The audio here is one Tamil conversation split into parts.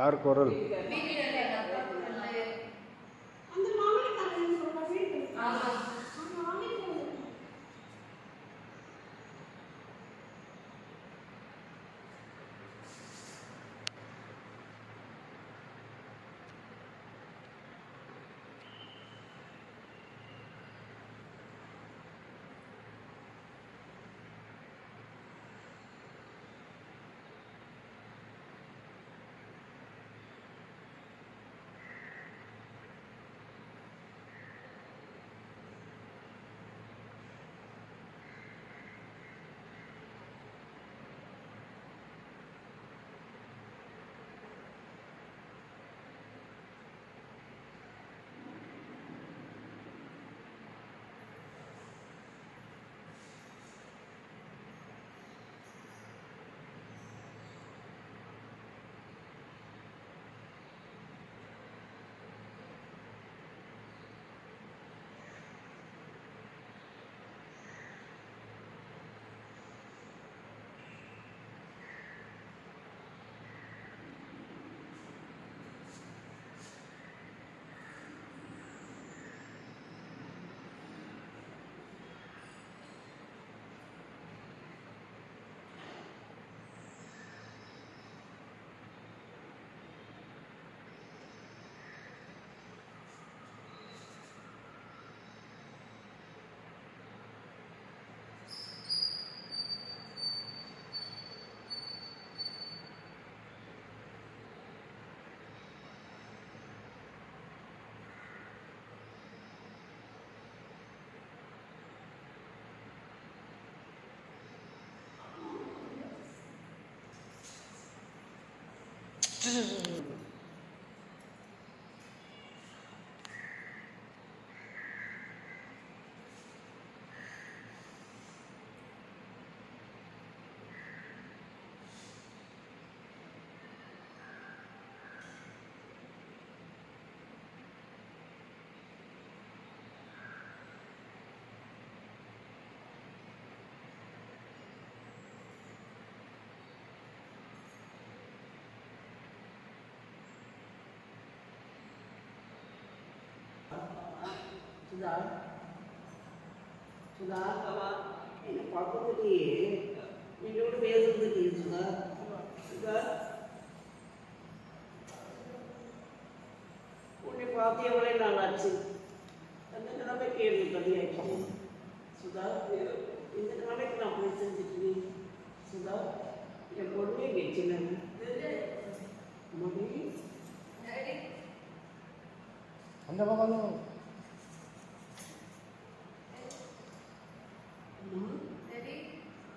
யார் குரல்? 쭈쭈쭈쭈 சுதா சுதா என்ன பக்கத்துலேயே என்னோட பேசுறதுக்கு சுதா சுதா உன்னை பார்த்து எவ்வளோ நாள் ஆச்சு? அந்த கிழமை எனக்கு பதியாச்சு சுதா இந்த கிழமைக்கு நான் போய் செஞ்சுட்டு சுதா என் பொண்ணே வச்சுனேன் மணி அந்த பக்கம் அம்மா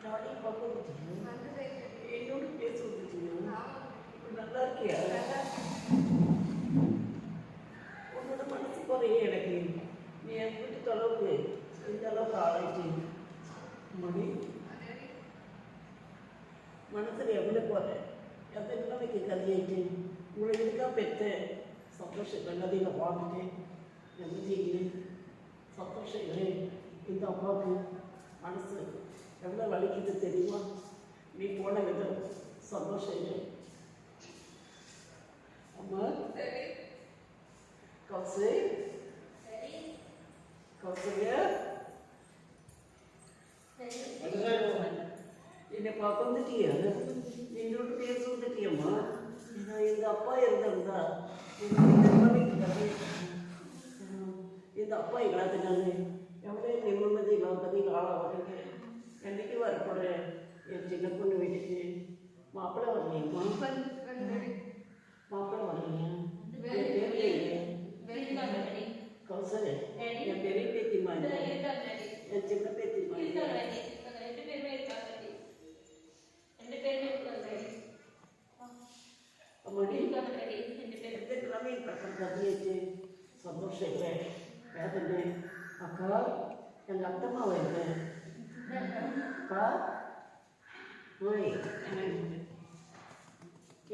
ஜாலி பக்கம் என்னோட பேச வந்துட்டீங்க நல்லா இருக்கியா உன்னோட மனசு குறைய எனக்கு நீ என் வீட்டு அளவுக்கு இந்த அளவுக்கு ஆளாயிட்டு மணி மனசில் எவ்வளோ குறை எந்த நிலைமைக்கு கல்யாயிட்டு உங்களை இதுக்காக பெற்ற சந்தோஷம் எல்லாத்தையும் வாழ்ந்துட்டேன் என்ன செய்யுது சந்தோஷம் இல்லை இந்த அம்மாவுக்கு மனசு எவ்வளோ வலிக்குது தெரியுமா நீ போன விதம் சந்தோஷம் இல்லை அம்மா கௌசு கௌசல்யா என்னை பார்க்க வந்துட்டியா என்னோட பேச வந்துட்டியம்மா எங்கள் அப்பா இருந்திருந்தா இந்த அப்பா ನಿಮ್ಮ எவ்வளோ நிம்மதி இல்லாதது ஆளாவது என்னைக்கு வரப்போகிறேன் என் சின்ன பொண்ணு வீட்டுக்கு மாப்பிள்ளை வரலையே மாப்பிள்ளை வரலையா என் பேர் என்ன? கௌசல் என் பெரிய பேத்தி மாதிரி என் சின்ன பேத்தி மாதிரி அம்மாடி எந்த கிழமை பக்கம் கதியாச்சு சந்தோஷம் இல்லை வேதனை அக்கா எங்கள் அத்தம்மா வருது. அக்கா ஓய்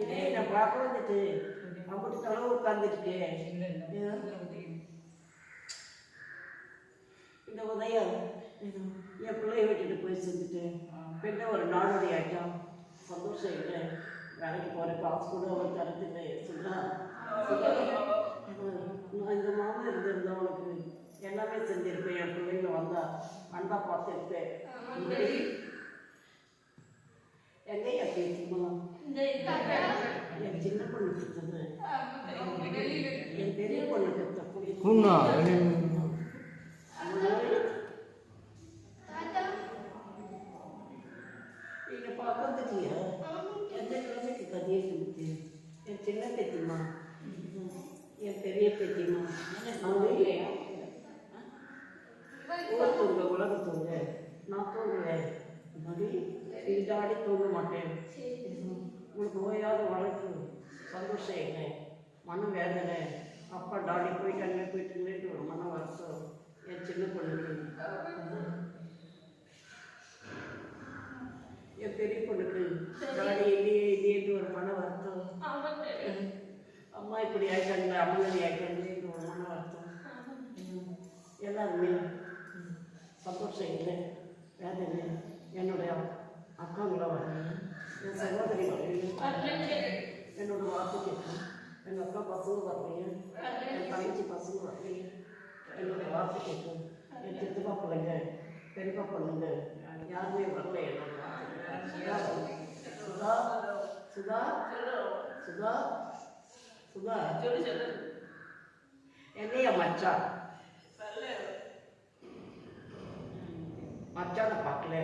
இதே நான் பார்க்க வந்துட்டு? அம்பிட்டு தளவு உட்காந்துருக்கேன் இந்த உதயம் என் பிள்ளைய விட்டுட்டு போய் செஞ்சுட்டு பின்ன ஒரு நாளுடைய ஆட்டம் சந்தோஷம் இல்லை. வேலைக்கு போகிற காசு கூட தரதில்லை. சுதா நான் இந்த மாமா இருந்திருந்தா உனக்கு எல்லாமே செஞ்சிருப்பேன் என் பிள்ளைங்க வந்தா அன்பா பார்த்துருப்பேன். எங்கேயா பேசுமா என் சின்ன பொண்ணு கொடுத்தது. என் பெரிய பொண்ணு கதையை கொடுத்து என் சின்ன பேத்திமா என் பெரிய பேத்திமா அவங்க ஊர் தூங்க உலக தூங்க நான் தூங்குவேன் மணி இதாடி தூங்க மாட்டேன். உங்களுக்கு நோயாவது வழக்கு சந்தோஷம் என்ன? மன வேதனை. அப்பா டாடி போயிட்டாங்க போயிட்டாங்களேன்னு ஒரு மன வருஷம் என் சின்ன பொண்ணுக்கு. என் பெரிய பொண்ணுக்கு. டாடி இல்லையே இல்லையேன்னு ஒரு மன வருத்தம். அம்மா இப்படி ஆயிட்டாங்க அம்மனடி ஆயிட்டாங்களேன்னு ஒரு மன வருத்தம். எல்லாருமே. சந்தோஷம் இல்லை வேதனை. என்னுடைய அக்காங்கள என் சகோதரி வரல என்னோட வாக்கு கேட்கும் எங்கள் அக்கா பசங்க வரலையே என் தங்கச்சி பசங்க வரலையே என்னோட வாக்கு கேட்கும் என் சித்தப்பா பிள்ளைங்க பெரியப்பா பொண்ணுங்க யாருமே வரல என்னோட சுதா சுதா சுதா சுதா. என்னைய மச்சான் மச்சானை பார்க்கல.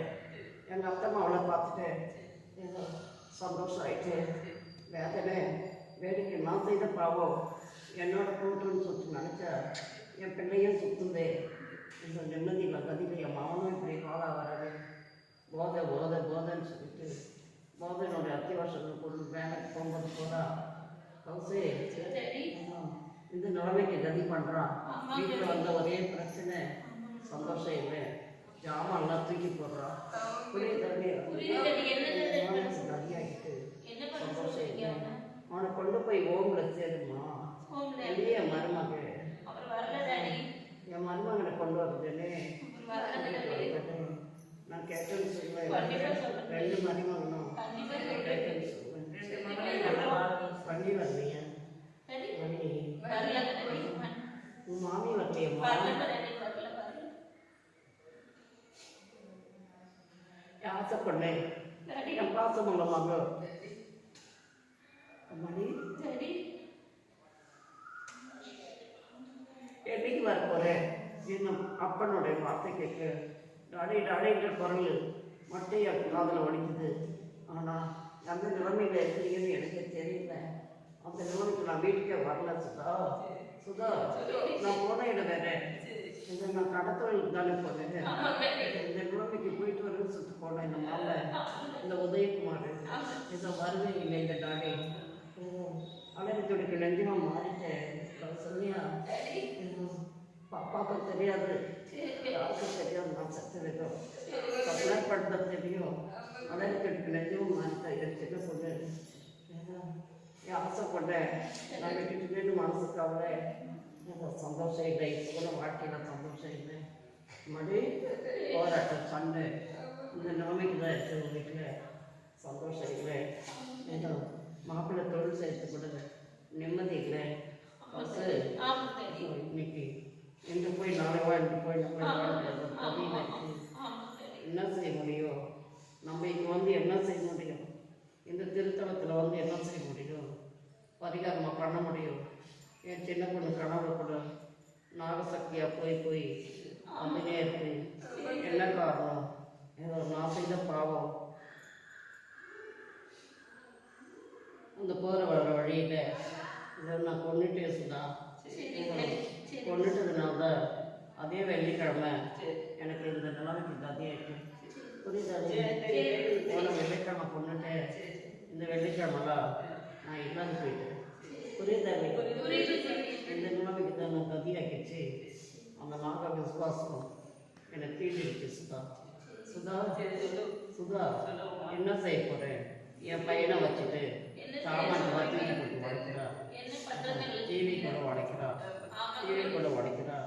எங்கள் அத்தம்மா அவளை பார்த்துட்டு ஏதோ சந்தோஷம் ஆயிட்டு வேதனை வேடிக்கை நான் செய்த பாவம் என்னோட கூட்டுன்னு சுற்று நினச்சா என் பிள்ளையும் சுற்றுந்தே இந்த நிம்மதியில் கதியில் என் மாவனும் இப்படி காலா வராது போதை போதை போதைன்னு சொல்லிட்டு போதையினுடைய அத்தியாவசியங்கள் பொருள் வேலைக்கு போகும்போது போதா கௌசி இந்த நிலைமைக்கு கதி பண்ணுறான் வீட்டில் வந்த ஒரே பிரச்சனை சந்தோஷம் இல்லை ஜாமான்லாம் தூக்கி போடுறான் புரியுது நிறையாகிட்டு சந்தோஷம் இல்லை அவனை கொண்டு போய் ஓம்ல சேருமா? இல்லையே மருமக. என் மருமகனை கொண்டு வருதுன்னு நான் கேட்டேன்னு சொல்லுவேன். ரெண்டு மருமகனும். கேட்டேன்னு சொல்லுவேன் பண்ணி வரலையா? உன் மாமி வரலையம்மா? ஆசைப்பட்டேன் என் பாசமுள்ள மகள் அம்மாடி என்னைக்கு வர போகிறேன் இன்னும் அப்பனுடைய வார்த்தை கேட்க. டாடி என்ற குரல் மட்டும் என் காதில் ஒழிக்குது ஆனால் அந்த நிலைமையில் இருக்கிறீங்கன்னு எனக்கே தெரியல. அந்த நிலைமைக்கு நான் வீட்டுக்கே வரல சுதா. சுதா நான் போன இடம் வேற. இதை நான் கடத்தொழிலுக்கு தானே போனேன். இந்த நிலைமைக்கு போயிட்டு வரேன்னு சுட்டு போனேன். இந்த மாலை இந்த உதயகுமார். இதை வரவே இல்லை இந்த டாடி அலையத்துக்கு நெஞ்சமாக மாறிட்டேன். அது சொன்னியா பாப்பாவுக்கு தெரியாது யாருக்கும் தெரியாது நான் சத்து வைக்கும் சப்ளை பண்ணுறது தெரியும் மாறிட்டேன் என் சின்ன பொண்ணு ஏதோ என் ஆசைப்பட்டேன் நான் விட்டுட்டு மனசு கவலை சந்தோஷம் இல்லை கூட வாழ்க்கையில் சந்தோஷம் இல்லை மறுபடி போராட்டம் சண்டை இந்த நிலைமைக்கு தான் இருக்குது வீட்டில் சந்தோஷம் இல்லை ஏதோ மாப்பிள்ளை தொழில் செய்யறது கூட நிம்மதி இல்லை இன்னைக்கு இன்று போய் நாளை வா இன்று போய் என்ன செய்ய முடியும்? நம்ம இங்கே வந்து என்ன செய்ய முடியும்? இந்த திருத்தலத்தில் வந்து என்ன செய்ய முடியும்? பரிகாரமாக பண்ண முடியும்? என் சின்ன பொண்ணு கனவுல கூட நாகசக்தியாக போய் போய் வந்துனே இருக்கு. என்ன காரணம்? ஏதோ நான் செய்த பாவம். அந்த போகிற வர வழியில் இதை நான் கொண்டுட்டே சுதா கொண்டுட்டதுனால தான் வெள்ளிக்கிழமை எனக்கு இந்த நிலைமைக்கு கதையாயிட்டு புரியுதா போன வெள்ளிக்கிழமை கொண்டுட்டு இந்த வெள்ளிக்கிழமெல்லாம் நான் இல்லாது போயிட்டேன் புரியுதா இந்த நிலைமைக்கு தான் நான் கதியாக்கிச்சு அந்த நாக விசுவாசம் என்னை தீண்டிடுச்சு சுதா சுதா சுதா என்ன செய்ய போகிறேன் என் பையனை வச்சுட்டு சாமான் வாங்கி போட்டு உடைக்கிறா டிவி கூட உடைக்கிறா டிவி கூட உடைக்கிறா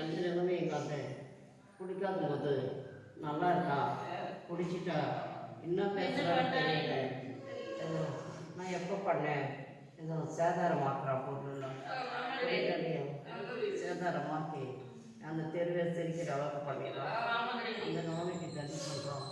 எந்த நிலைமை இல்லாத குடிக்காத போது நல்லா இருக்கா? குடிச்சிட்டா என்ன பேசுறான்னு தெரியல. நான் எப்போ பண்ணேன்? இந்த சேதாரமாக்குறா போட்டுருந்தோம் சேதாரமாக்கி அந்த தெருவை சிரிக்கிற அளவுக்கு பண்ணிடுறோம் அந்த நோய்க்கு தண்ணி சொல்கிறோம்